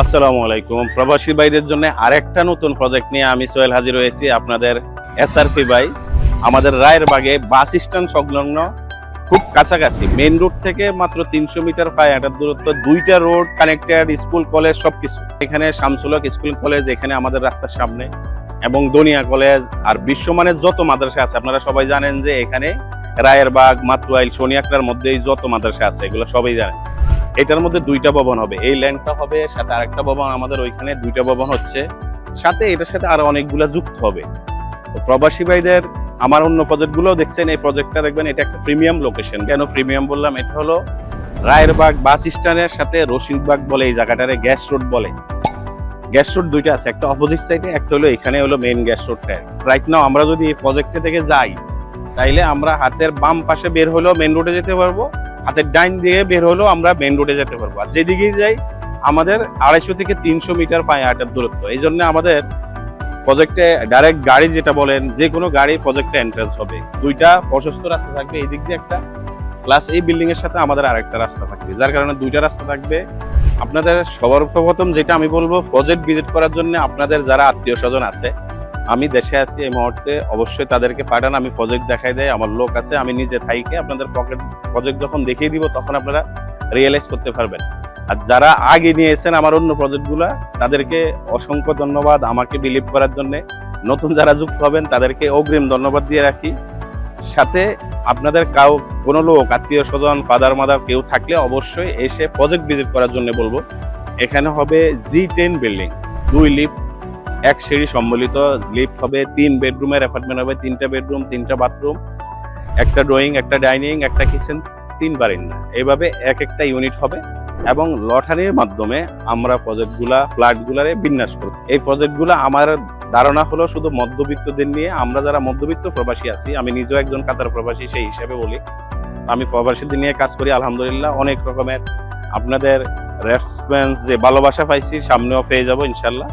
আসসালামু আলাইকুম। প্রবাসী ভাইদের জন্য আরেকটা নতুন প্রজেক্ট নিয়ে আমি সোহেল হাজির হয়েছি আপনাদের এসআরপি ভাই। আমাদের রায়ের বাগে বাস স্ট্যান্ড সংলগ্ন খুব কাছাকাছি। মেইন রোড থেকে মাত্র তিনশো মিটার পায়ে হাঁটার দূরত্ব, দুইটা রোড কানেক্টেড স্কুল কলেজ সবকিছু। এখানে শামসুলক স্কুল কলেজ এখানে আমাদের রাস্তার সামনে। এবং দনিয়া কলেজ আর বিশ্বমানের যত মাদ্রাসা আছে, আপনারা সবাই জানেন যে এখানে রায়ের বাগ, মাতুয়াইল শনিয়াকড়ার মধ্যেই যত মাদ্রাসা আছে, এগুলো সবাই জানেন। এটার মধ্যে দুইটা ভবন হবে। এই ল্যান্ডটা হবে, সাথে আরেকটা ভবন আমাদের ওইখানে, দুইটা ভবন হচ্ছে। সাথে এটার সাথে আরও অনেকগুলা যুক্ত হবে। প্রবাসী ভাইদের, আমার অন্য প্রজেক্টগুলো দেখছেন, এই প্রজেক্টটা দেখবেন, এটা একটা প্রিমিয়াম লোকেশন। কেন প্রিমিয়াম বললাম? এটা হলো রায়েরবাগ বাস স্ট্যান্ডের সাথে রশিদবাগ বলে এই জায়গাটারে গ্যাস রোড বলে। গ্যাস রোড দুইটা আছে, একটা অপোজিট সাইডে একটা হলো এখানে হলো মেইন গ্যাস রোডটা। রাইট নাও আমরা যদি এই প্রজেক্টে থেকে যাই, তাইলে আমরা হাতের বাম পাশে বের হলেও মেইন রোডে যেতে পারব হাতের ডাইন দিয়ে বের হলেও আমরা মেইন রোডে যেতে পারব। আর যেদিকেই যাই, আমাদের আড়াইশো থেকে তিনশো মিটার পায়ে হাঁটার দূরত্ব। এই জন্য আমাদের প্রজেক্টে ডাইরেক্ট গাড়ি যেটা বলেন, যে কোনো গাড়ি প্রজেক্টে এন্ট্রান্স হবে। দুইটা প্রশস্ত রাস্তা থাকবে এই দিক দিয়ে একটা প্লাস এই বিল্ডিং এর সাথে আমাদের আরেকটা রাস্তা থাকবে। যার কারণে দুইটা রাস্তা থাকবে। আপনাদের সবার প্রথম যেটা আমি বলব প্রজেক্ট ভিজিট করার জন্য আপনাদের যারা আত্মীয় স্বজন আছে আমি দেশে আছি এই মুহূর্তে, অবশ্যই তাদেরকে পাঠান, আমি প্রজেক্ট দেখাই দেয় আমার লোক আছে, আমি নিজে থাইকে আপনাদের পকেট প্রজেক্ট যখন দেখিয়ে দিব, তখন আপনারা রিয়েলাইজ করতে পারবেন। আর যারা আগে নিয়েছেন আমার অন্য প্রজেক্টগুলো তাদেরকে অসংখ্য ধন্যবাদ আমাকে বিলিভ করার জন্য। নতুন যারা যুক্ত হবেন, তাদেরকে অগ্রিম ধন্যবাদ দিয়ে রাখি। সাথে আপনাদের কাউ, কোনো লোক, আত্মীয় স্বজন ফাদার মাদার কেউ থাকলে অবশ্যই এসে প্রজেক্ট ভিজিট করার জন্য বলব। এখানে হবে জি টেন বিল্ডিং দুই লিফট এক সিঁড়ি সম্বলিত লিফট হবে, তিন বেডরুমের অ্যাপার্টমেন্ট হবে, তিনটা বেডরুম তিনটা বাথরুম একটা ড্রয়িং একটা ডাইনিং একটা কিচেন তিন বারিন্দা। এইভাবে এক একটা ইউনিট হবে এবং লটারির মাধ্যমে আমরা প্রজেক্টগুলা ফ্ল্যাটগুলারে বিন্যাস করব। এই প্রজেক্টগুলো আমার ধারণা হলো শুধু মধ্যবিত্তদের নিয়ে, আমরা যারা মধ্যবিত্ত প্রবাসী আছি, আমি নিজেও একজন কাতার প্রবাসী, সেই হিসাবে বলি। আমি প্রবাসীদের নিয়ে কাজ করি, আলহামদুলিল্লাহ, অনেক রকমের আপনাদের রেসপন্স যে ভালোবাসা পাইছি, সামনেও পেয়ে যাব, ইনশাল্লাহ।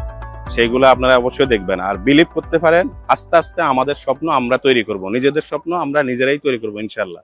সেইগুলো আপনারা অবশ্যই দেখবেন। আর বিলিভ করতে পারেন, আস্তে আস্তে আমাদের স্বপ্ন আমরা তৈরি করব। নিজেদের স্বপ্ন আমরা নিজেরাই তৈরি করব ইনশাল্লাহ